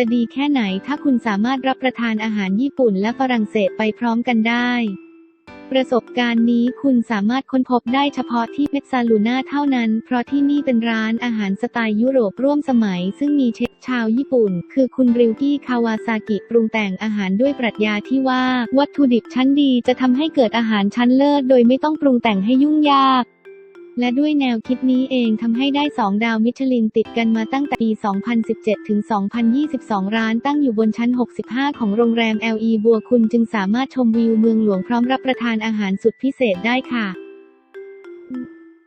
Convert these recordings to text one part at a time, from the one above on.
จะดีแค่ไหนถ้าคุณสามารถรับประทานอาหารญี่ปุ่นและฝรั่งเศสไปพร้อมกันได้ ประสบการณ์นี้คุณสามารถค้นพบได้เฉพาะที่เมซาลูน่าเท่านั้น เพราะที่นี่เป็นร้านอาหารสไตล์ยุโรปร่วมสมัย ซึ่งมีเชฟชาวญี่ปุ่น คือคุณริวกี้คาวาซากิปรุงแต่งอาหารด้วยปรัชญาที่ว่า วัตถุดิบชั้นดีจะทำให้เกิดอาหารชั้นเลิศโดยไม่ต้องปรุงแต่งให้ยุ่งยาก และด้วยแนวคิดนี้เองทำให้ได้ 2 ดาวมิชลินติดกันมาตั้งแต่ปี 2017 ถึง 2022 ร้านตั้งอยู่บนชั้น 65 ของโรงแรม LE บัวคุณจึงสามารถชมวิวเมืองหลวงพร้อมรับประทานอาหารสุดพิเศษได้ค่ะ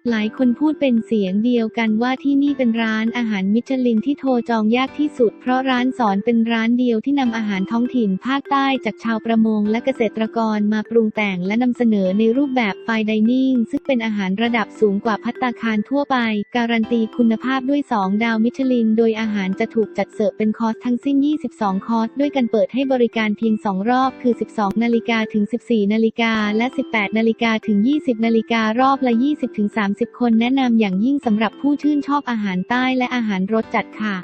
หลายคนพูดเป็นเสียงเดียวกันว่าที่นี่เป็นร้านอาหารมิชลินที่โทรจองยากที่สุด เพราะร้านสอนเป็นร้านเดียวที่นำอาหารท้องถิ่นภาคใต้จากชาวประมงและเกษตรกรมาปรุงแต่งและนำเสนอในรูปแบบไฟดิเนิ่งซึ่งเป็นอาหารระดับสูงกว่าพัตตาคารทั่วไป การันตีคุณภาพด้วย 2 ดาวมิชลิน โดยอาหารจะถูกจัดเสิร์ฟเป็นคอร์สทั้งสิ้น 22 คอร์สด้วยกันเปิดให้บริการเพียง 2 รอบคือ 12 นาฬิกาถึง 14 นาฬิกาและ 18 นาฬิกาถึง 20 นาฬิการอบละ 20ถึง30 คนแนะนำอย่างยิ่งสำหรับผู้ชื่นชอบอาหารใต้และอาหารรสจัดค่ะ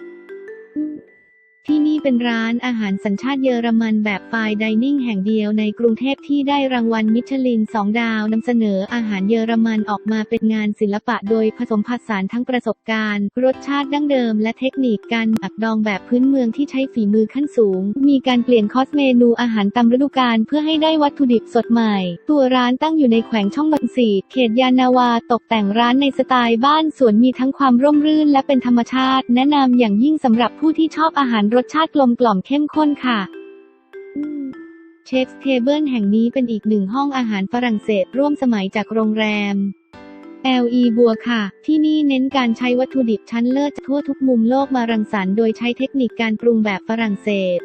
ที่นี่เป็นร้านอาหารสัญชาติเยอรมันแบบไฟน์ดิเนิ่งแห่งเดียวในกรุงเทพที่ได้รางวัลมิชลิน2ดาวนำเสนออาหารเยอรมันออกมาเป็นงานศิลปะโดยผสมผสานทั้งประสบการณ์ รสชาติดั้งเดิมและเทคนิคการหมักดองแบบพื้นเมืองที่ใช้ฝีมือขั้นสูง มีการเปลี่ยนคอสเมนูอาหารตามฤดูกาลเพื่อให้ได้วัตถุดิบสดใหม่ ตัวร้านตั้งอยู่ในแขวงช่องบอนสีเขตยานนาวาตกแต่งร้านในสไตล์บ้านสวนมีทั้งความร่มรื่นและเป็นธรรมชาติ แนะนำอย่างยิ่งสำหรับผู้ที่ชอบอาหารรสชาติกลมกล่อมเข้มข้นค่ะเชฟเทเบิลแห่งนี้เป็นอีกหนึ่งห้องอาหารฝรั่งเศสร่วมสมัยจากโรงแรม LE บัวค่ะ ที่นี่เน้นการใช้วัตถุดิบชั้นเลิศจากทั่วทุกมุมโลกมารังสรรค์โดยใช้เทคนิคการปรุงแบบฝรั่งเศส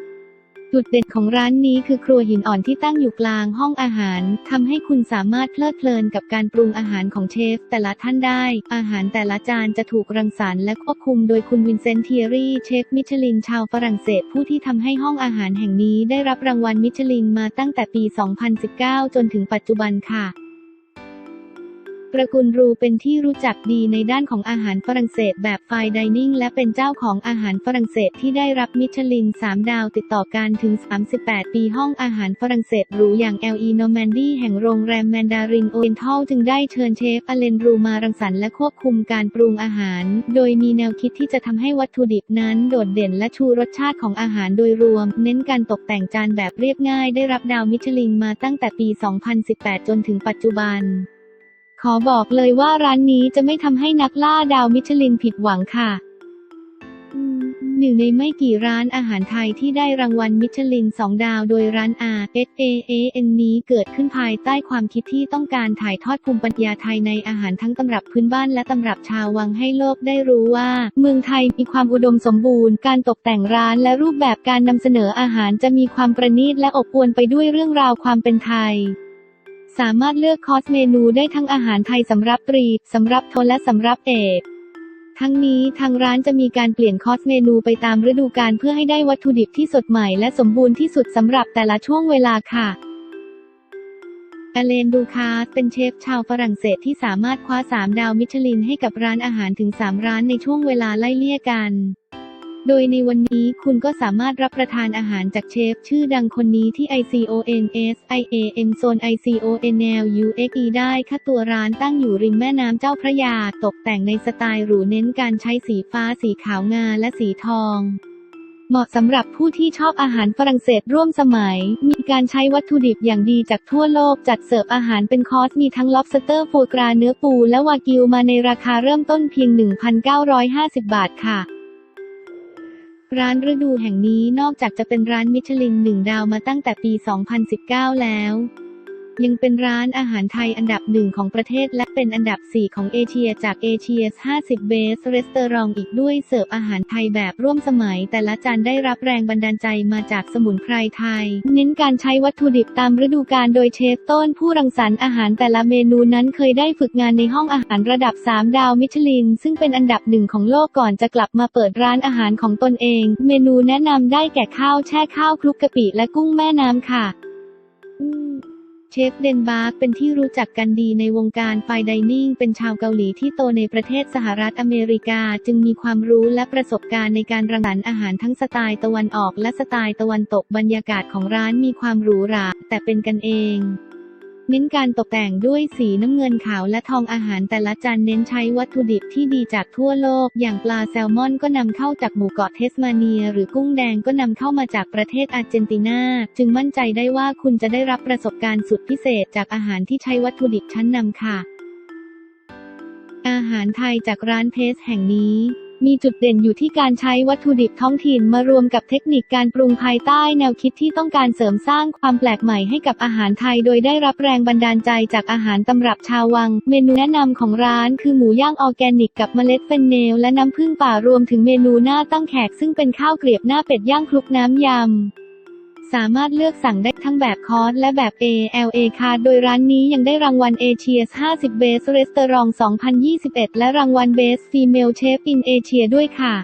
จุดเด่นของร้านนี้คือครัวหินอ่อนที่ตั้งอยู่กลางห้องอาหารทำให้คุณสามารถเพลิดเพลินกับการปรุงอาหารของเชฟ แต่ละท่านได้ อาหารแต่ละจานจะถูกรังสรรค์และควบคุมโดยคุณวินเซนต์เทียรี่เชฟมิชลินชาวฝรั่งเศสผู้ที่ทำให้ห้องอาหารแห่งนี้ได้รับรางวัลมิชลินมาตั้งแต่ปี 2019 จนถึงปัจจุบันค่ะ ระกูลรูเป็นที่รู้จักดีในด้านของอาหารฝรั่งเศสแบบไฟดิเนิ่งและเป็นเจ้าของอาหารฝรั่งเศสที่ได้รับมิชลิน 3 ดาวติดต่อกันถึง 38 ปีห้องอาหารฝรั่งเศสหรูอย่าง LE Normandy แห่งโรงแรมแมนดารินโอเ e นทัลจึงได้เชิญเชฟอเลนรูมารังสรรค์และควบคุมการปรุงอาหาร โดยมีแนวคิดที่จะทำให้วัตถุดิบนั้นโดดเด่นและชูรสชาติของอาหารโดยรวม เน้นการตกแต่งจานแบบเรียบง่าย ได้รับดาวมิชลินมาตั้งแต่ปี 2018 จนถึงปัจจุบัน ขอบอกเลยว่าร้านนี้จะไม่ทำให้นักล่าดาวมิชลินผิดหวังค่ะหนึ่งในไม่กี่ร้านอาหารไทยที่ได้รางวัลมิชลิน2ดาวโดยร้าน R S A A N นี้เกิดขึ้นภายใต้ความคิดที่ต้องการถ่ายทอดภูมิปัญญาไทยในอาหารทั้งตำรับพื้นบ้านและตำรับชาววังให้โลกได้รู้ว่า เมืองไทยมีความอุดมสมบูรณ์ การตกแต่งร้านและรูปแบบการนำเสนออาหารจะมีความประณีตและอบอวลไปด้วยเรื่องราวความเป็นไทย สามารถเลือกคอร์สเมนูได้ทั้งอาหารไทยสำหรับตรี สำหรับโทนและสำหรับเอกทั้งนี้ทางร้านจะมีการเปลี่ยนคอร์สเมนูไปตามฤดูกาลเพื่อให้ได้วัตถุดิบที่สดใหม่และสมบูรณ์ที่สุดสำหรับแต่ละช่วงเวลาค่ะอเลนดูคาสเป็นเชฟชาวฝรั่งเศสที่สามารถคว้า 3 ดาวมิชลินให้กับร้านอาหารถึง 3 ร้านในช่วงเวลาไล่เลี่ยกัน โดยในวันนี้คุณก็สามารถรับประทานอาหารจากเชฟ ชื่อดังคนนี้ที่ ICONS IAM โซน ICONL UXE ได้ค่าตัวร้านตั้งอยู่ริมแม่น้ำเจ้าพระยา ตกแต่งในสไตล์หรูเน้นการใช้สีฟ้าสีขาวงาและสีทองเหมาะสำหรับผู้ที่ชอบอาหารฝรั่งเศสร่วมสมัย มีการใช้วัตถุดิบอย่างดีจากทั่วโลก จัดเสิร์ฟอาหารเป็นคอร์ส มีทั้ง lobster โฟกราเนื้อปู และวากิวมาในราคาเริ่มต้นเพียง 1,950 บาทค่ะ ร้านฤดูแห่งนี้นอกจากจะเป็นร้านมิชลินหนึ่งดาวมาตั้งแต่ปี 2019 แล้ว ยังเป็นร้านอาหารไทยอันดับหนึ่งของประเทศและเป็นอันดับ 4 ของเอเชียจากเอเชีย50 Best Restaurant อีกด้วยเสิร์ฟอาหารไทยแบบร่วมสมัย แต่ละจานได้รับแรงบันดาลใจมาจากสมุนไพรไทย เน้นการใช้วัตถุดิบตามฤดูกาลโดยเชฟต้นผู้รังสรรค์อาหารแต่ละเมนูนั้นเคยได้ฝึกงานในห้องอาหารระดับ 3 ดาวมิชลิน ซึ่งเป็นอันดับหนึ่งของโลกก่อนจะกลับมาเปิดร้านอาหารของตนเอง เมนูแนะนำได้แก่ข้าวแช่ข้าวคลุกกะปิและกุ้งแม่น้ำค่ะ เชฟเดนบาร์กเป็นที่รู้จักกันดีในวงการไฟดิเนิ่งเป็นชาวเกาหลีที่โตในประเทศสหรัฐอเมริกา จึงมีความรู้และประสบการณ์ในการรังสรรค์อาหารทั้งสไตล์ตะวันออกและสไตล์ตะวันตกบรรยากาศของร้านมีความหรูหราแต่เป็นกันเอง เน้นการตกแต่งด้วยสีน้ำเงินขาวและทองอาหารแต่ละจานเน้นใช้วัตถุดิบที่ดีจากทั่วโลก อย่างปลาแซลมอนก็นำเข้าจากหมู่เกาะเทสมาเนีย หรือกุ้งแดงก็นำเข้ามาจากประเทศอาร์เจนตินา จึงมั่นใจได้ว่าคุณจะได้รับประสบการณ์สุดพิเศษจากอาหารที่ใช้วัตถุดิบชั้นนำค่ะ อาหารไทยจากร้านเพสแห่งนี้ มีจุดเด่นอยู่ที่การใช้วัตถุดิบท้องถิ่นมารวมกับเทคนิคการปรุงภายใต้แนวคิดที่ต้องการเสริมสร้างความแปลกใหม่ให้กับอาหารไทย โดยได้รับแรงบันดาลใจจากอาหารตำรับชาววัง เมนูแนะนำของร้านคือหมูย่างออร์แกนิกกับเมล็ดเฟนเนลและน้ำผึ้งป่ารวมถึงเมนูหน้าตั้งแขกซึ่งเป็นข้าวเกรียบหน้าเป็ดย่างคลุกน้ำยำ สามารถเลือกสั่งได้ทั้งแบบคอร์สและแบบ ALA คาร์ดโดยร้านนี้ยังได้รางวัล Asia's 50 Best Restaurant 2021 และรางวัล Best Female Chef in Asia ด้วยค่ะ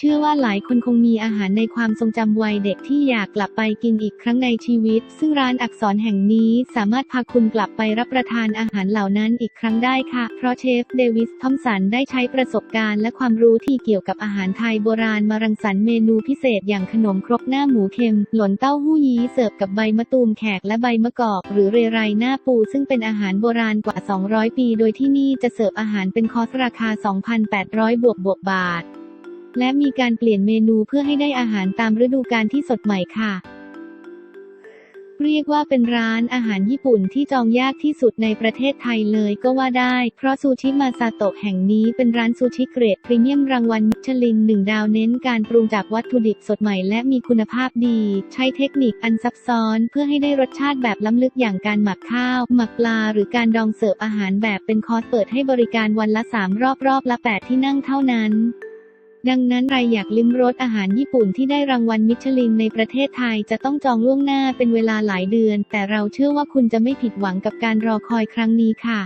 เชื่อว่าหลายคนคงมีอาหารในความทรงจำวัยเด็กที่อยากกลับไปกินอีกครั้งในชีวิต ซึ่งร้านอักษรแห่งนี้สามารถพาคุณกลับไปรับประทานอาหารเหล่านั้นอีกครั้งได้ค่ะ เพราะเชฟเดวิสทอมสันได้ใช้ประสบการณ์และความรู้ที่เกี่ยวกับอาหารไทยโบราณมารังสรรค์เมนูพิเศษอย่างขนมครกหน้าหมูเค็ม หล่นเต้าหู้ยี้เสิร์ฟกับใบมะตูมแขกและใบมะกอก หรือเรไรหน้าปู ซึ่งเป็นอาหารโบราณกว่า 200 ปี โดยที่นี่จะเสิร์ฟอาหารเป็นคอร์สราคา 2,800 บวกบวกบาท และมีการเปลี่ยนเมนูเพื่อให้ได้อาหารตามฤดูกาลที่สดใหม่ค่ะ เรียกว่าเป็นร้านอาหารญี่ปุ่นที่จองยากที่สุดในประเทศไทยเลยก็ว่าได้ เพราะซูชิมาซาโตะแห่งนี้เป็นร้านซูชิเกรดพรีเมียมรางวัลมิชลินหนึ่งดาวเน้นการปรุงจากวัตถุดิบสดใหม่และมีคุณภาพดี ใช้เทคนิคอันซับซ้อนเพื่อให้ได้รสชาติแบบล้ำลึกอย่างการหมักข้าว หมักปลา หรือการดองเสิร์ฟอาหารแบบเป็นคอร์สเปิดให้บริการวันละ 3 รอบรอบละ 8 ที่นั่งเท่านั้น ดังนั้นใครอยากลิ้มรสอาหารญี่ปุ่นที่ได้รางวัลมิชลินในประเทศไทยจะต้องจองล่วงหน้าเป็นเวลาหลายเดือน แต่เราเชื่อว่าคุณจะไม่ผิดหวังกับการรอคอยครั้งนี้ค่ะ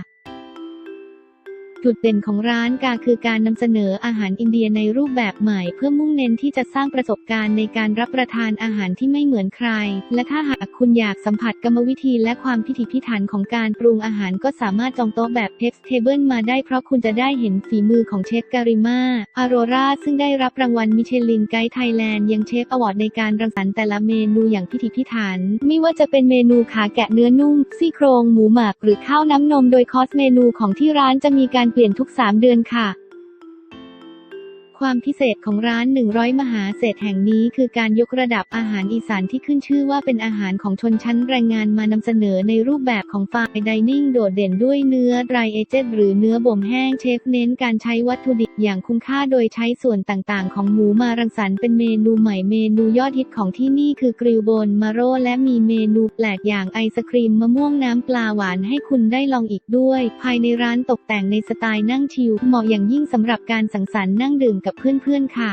จุดเด่นของร้านกาคือการนำเสนออาหารอินเดียในรูปแบบใหม่ เพื่อมุ่งเน้นที่จะสร้างประสบการณ์ในการรับประทานอาหารที่ไม่เหมือนใคร และถ้าหากคุณอยากสัมผัสกรรมวิธีและความพิถีพิถันของการปรุงอาหารก็สามารถจองโต๊ะแบบเ e ก t เทเบิลมาได้เพราะคุณจะได้เห็นฝีมือของเชฟการิมาอโรราซึ่งได้รับรางวัลมิชลินไกด์ไทยแลนด์ยังเชฟอวอร์ดในการรังสรรค์แต่ละเมนูอย่างพิถีพิถัน ไม่ว่าจะเป็นเมนูขาแกะเนื้อนุ่มซี่โครงหมูหมักหรือข้าวน้ำนมโดยคอสเมนูของที่ร้านจะมีการเปลี่ยนทุก 3 เดือนค่ะ ความพิเศษของร้าน 100 มหาเศรษฐแห่งนี้คือการยกระดับอาหารอีสานที่ขึ้นชื่อว่าเป็นอาหารของชนชั้นแรงงานมานำเสนอในรูปแบบของฟาไดนิ่งโดดเด่นด้วยเนื้อไรเอเจนหรือเนื้อบ่มแห้งเชฟเน้นการใช้วัตถุดิบอย่างคุ้มค่าโดยใช้ส่วนต่างๆ ของหมูมารังสรรค์เป็นเมนูใหม่เมนูยอดฮิตของที่นี่คือกริลโบนมาโรและมีเมนูแปลกอย่างไอศครีมมะม่วงน้ำปลาหวานให้คุณได้ลองอีกด้วย ภายในร้านตกแต่งในสไตล์นั่งชิลเหมาะอย่างยิ่งสำหรับการสังสรรค์นั่งดื่มกับเพื่อนๆค่ะ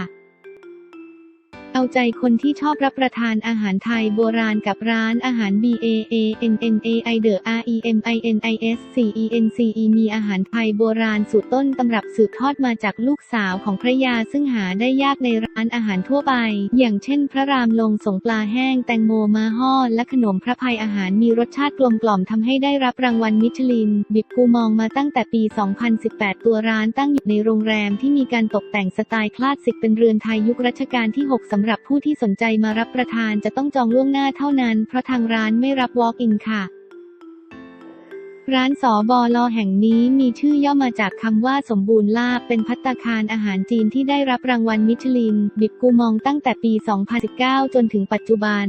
เอาใจคนที่ชอบรับประทานอาหารไทยโบราณกับร้านอาหาร B A A N N A I The R E M I N I S C E N C E มีอาหารไทยโบราณสูตรต้นตำรับสืบทอดมาจากลูกสาวของพระยาซึ่งหาได้ยากในร้านอาหารทั่วไป อย่างเช่น พระรามลงสงปลาแห้งแตงโมมาห่อและขนมพระภัยอาหารมีรสชาติกลมกล่อมทำให้ได้รับรางวัลมิชลิน บิบกูมองมาตั้งแต่ปี 2018 ตัวร้านตั้งอยู่ในโรงแรมที่มีการตกแต่งสไตล์คลาสสิกเป็นเรือนไทยยุครัชกาลที่ 6สำหรับผู้ที่สนใจมารับประทานจะต้องจองล่วงหน้าเท่านั้น เพราะทางร้านไม่รับ Walk-in ค่ะ ร้านสอบอลอแห่งนี้มีชื่อย่อมาจากคำว่าสมบูรณ์ลาบเป็นพัตตาคารอาหารจีนที่ได้รับรางวัลมิชลิน บิบกูมองตั้งแต่ปี 2019 จนถึงปัจจุบัน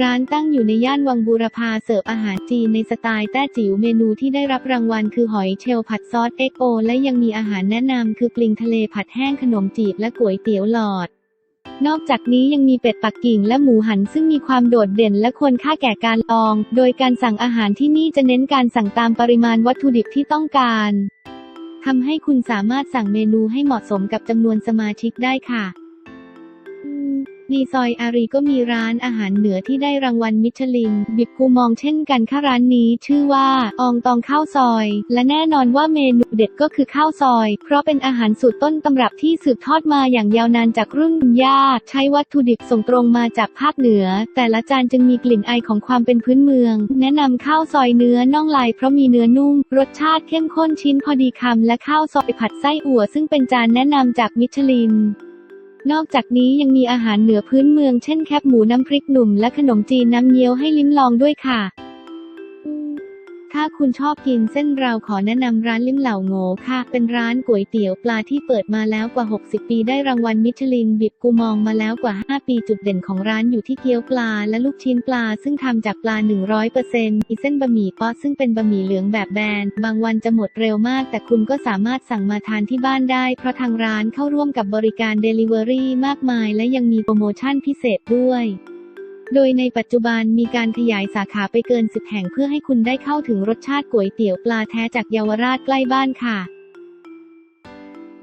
ร้านตั้งอยู่ในย่านวังบูรพาเสิร์ฟอาหารจีนในสไตล์แต้จิ๋วเมนูที่ได้รับรางวัลคือหอยเชลล์ผัดซอสเอ็กโอ และยังมีอาหารแนะนำคือปลิงทะเลผัดแห้งขนมจีบและก๋วยเตี๋ยวหลอด นอกจากนี้ยังมีเป็ดปักกิ่งและหมูหันซึ่งมีความโดดเด่นและควรค่าแก่การลอง โดยการสั่งอาหารที่นี่จะเน้นการสั่งตามปริมาณวัตถุดิบที่ต้องการทำให้คุณสามารถสั่งเมนูให้เหมาะสมกับจำนวนสมาชิกได้ค่ะ ในซอยอารีก็มีร้านอาหารเหนือที่ได้รางวัลมิชลิน บิบกูมองเช่นกันค่ะร้านนี้ชื่อว่า อองตองข้าวซอย และแน่นอนว่าเมนูเด็ดก็คือข้าวซอย เพราะเป็นอาหารสูตรต้นตำรับที่สืบทอดมาอย่างยาวนานจากรุ่นย่าใช้วัตถุดิบส่งตรงมาจากภาคเหนือ แต่ละจานจึงมีกลิ่นไอของความเป็นพื้นเมือง แนะนำข้าวซอยเนื้อน่องลายเพราะมีเนื้อนุ่ม รสชาติเข้มข้นชิ้นพอดีคำและข้าวซอยผัดไส้อั่วซึ่งเป็นจานแนะนำจากมิชลิน นอกจากนี้ยังมีอาหารเหนือพื้นเมืองเช่นแคบหมูน้ำพริกหนุ่มและขนมจีนน้ำเงี้ยวให้ลิ้มลองด้วยค่ะ ถ้าคุณชอบกินเส้นเราขอแนะนำร้านลิ้มเหล่าโง่ค่ะ เป็นร้านก๋วยเตี๋ยวปลาที่เปิดมาแล้วกว่า 60 ปีได้รางวัลมิชลินบิบกูมองมาแล้วกว่า 5 ปีจุดเด่นของร้านอยู่ที่เกี๊ยวปลาและลูกชิ้นปลา ซึ่งทำจากปลา 100%อีเส้นบะหมี่ป๊อซึ่งเป็นบะหมี่เหลืองแบบแบน บางวันจะหมดเร็วมาก แต่คุณก็สามารถสั่งมาทานที่บ้านได้ เพราะทางร้านเข้าร่วมกับบริการ Delivery มากมาย และยังมีโปรโมชั่นพิเศษด้วย โดยในปัจจุบันมีการขยายสาขาไปเกินสิบแห่งเพื่อให้คุณได้เข้าถึงรสชาติก๋วยเตี๋ยวปลาแท้จากเยาวราชใกล้บ้านค่ะ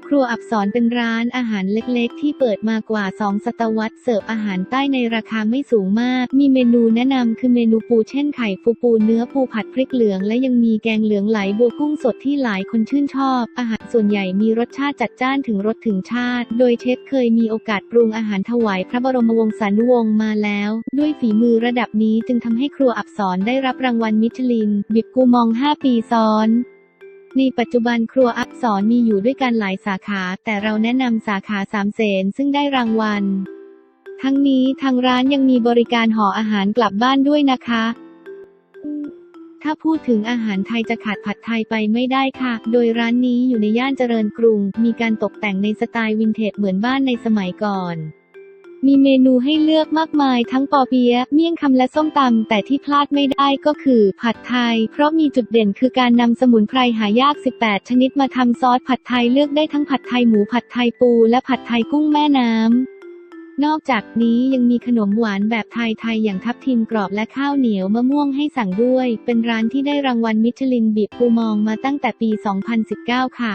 ครัวอับสรเป็นร้านอาหารเล็กๆ ที่เปิดมากว่า 2 ศตวรรษเสิร์ฟอาหารใต้ในราคาไม่สูงมาก มีเมนูแนะนำคือเมนูปูเช่นไข่ฟูปูเนื้อปูผัดพริกเหลือง และยังมีแกงเหลืองไหลบัวกุ้งสดที่หลายคนชื่นชอบ อาหารส่วนใหญ่มีรสชาติจัดจ้านถึงรสถึงชาติ โดยเชฟเคยมีโอกาสปรุงอาหารถวายพระบรมวงศานุวงศ์มาแล้ว ด้วยฝีมือระดับนี้จึงทำให้ครัวอับสรได้รับรางวัลมิชลิน บิบกูมอง 5 ปีซ้อน ในปัจจุบันครัวอักษรมีอยู่ด้วยกันหลายสาขา แต่เราแนะนำสาขาสามเสนซึ่งได้รางวัล ทั้งนี้ทางร้านยังมีบริการห่ออาหารกลับบ้านด้วยนะคะ ถ้าพูดถึงอาหารไทยจะขาดผัดไทยไปไม่ได้ค่ะ โดยร้านนี้อยู่ในย่านเจริญกรุง มีการตกแต่งในสไตล์วินเทจเหมือนบ้านในสมัยก่อน มีเมนูให้เลือกมากมายทั้งปอเปี๊ยะเมี่ยงคำและส้มตำแต่ที่พลาดไม่ได้ก็คือผัดไทย เพราะมีจุดเด่นคือการนำสมุนไพรหายาก 18 ชนิดมาทำซอสผัดไทยเลือกได้ทั้งผัดไทยหมูผัดไทยปู และผัดไทยกุ้งแม่น้ำนอกจากนี้ยังมีขนมหวานแบบไทยๆอย่างทับทิมกรอบและข้าวเหนียวมะม่วงให้สั่งด้วย เป็นร้านที่ได้รางวัลมิชลินบิบปูมองมาตั้งแต่ปี 2019 ค่ะ